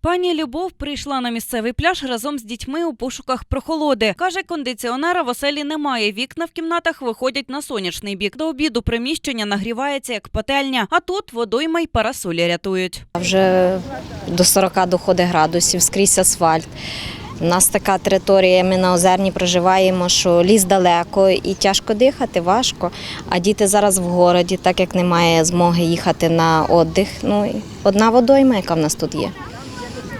Пані Любов прийшла на місцевий пляж разом з дітьми у пошуках прохолоди. Каже, кондиціонера в оселі немає. Вікна в кімнатах виходять на сонячний бік. До обіду приміщення нагрівається як пательня. А тут водойма й парасолі рятують. Вже до 40 доходить градусів, скрізь асфальт. У нас така територія, ми на озерні проживаємо, що ліс далеко і тяжко дихати, важко. А діти зараз в городі, так як немає змоги їхати на віддих. Ну, одна водойма, яка в нас тут є.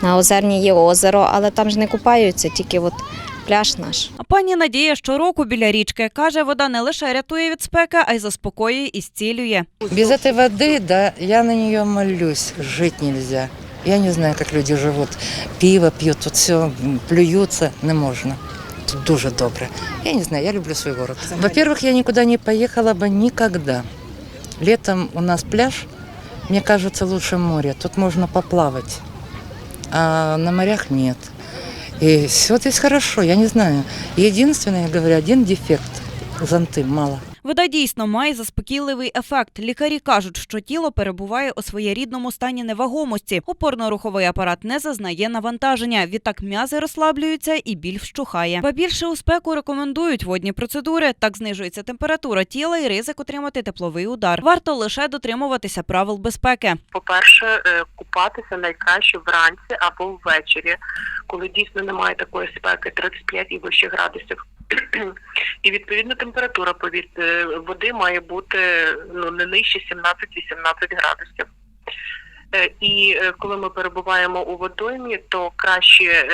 На озерні є озеро, але там ж не купаються, тільки от пляж наш. А пані Надія щороку біля річки каже, вода не лише рятує від спеки, а й заспокоює і зцілює. Без этой воды, да, я на нее молюсь, жить нельзя. Я не знаю, как люди живут. Пиво пьют, тут все плюются, не можно. Тут дуже добре. Я не знаю, я люблю свой город. Во-первых, я никуда не поехала бы никогда. Летом у нас пляж, мне кажется, лучше море. Тут можно поплавать, а на морях нет. И все здесь хорошо, я не знаю. Единственное, я говорю, один дефект. Зонты мало. Вода дійсно має заспокійливий ефект. Лікарі кажуть, що тіло перебуває у своєрідному стані невагомості. Опорно-руховий апарат не зазнає навантаження. Відтак м'язи розслаблюються і біль вщухає. Ба більше у спеку рекомендують водні процедури. Так знижується температура тіла і ризик отримати тепловий удар. Варто лише дотримуватися правил безпеки. по-перше, е, купатися найкраще вранці або ввечері, коли дійсно немає такої спеки 35 і вище градусів. І відповідно температура повітря е, води має бути ну не нижче 17-18 градусів. Е, І е, коли ми перебуваємо у водоймі, то краще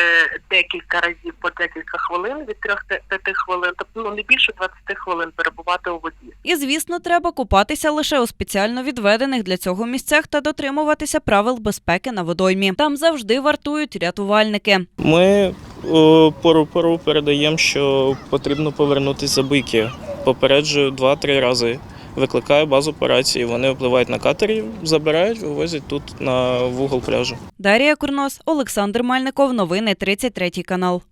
декілька разів по декілька хвилин від 3-5 хвилин, тобто ну не більше 20 хвилин перебувати у воді. І звісно, треба купатися лише у спеціально відведених для цього місцях та дотримуватися правил безпеки на водоймі. Там завжди вартують рятувальники. Ми пору пору передаємо, що потрібно повернутися за бики. Попереджую два-три рази. Викликаю базу операції. Вони впливають на катері, забирають, вивозять тут на вугол пляжу. Дарія Курнос, Олександр Мальников. Новини 33 канал.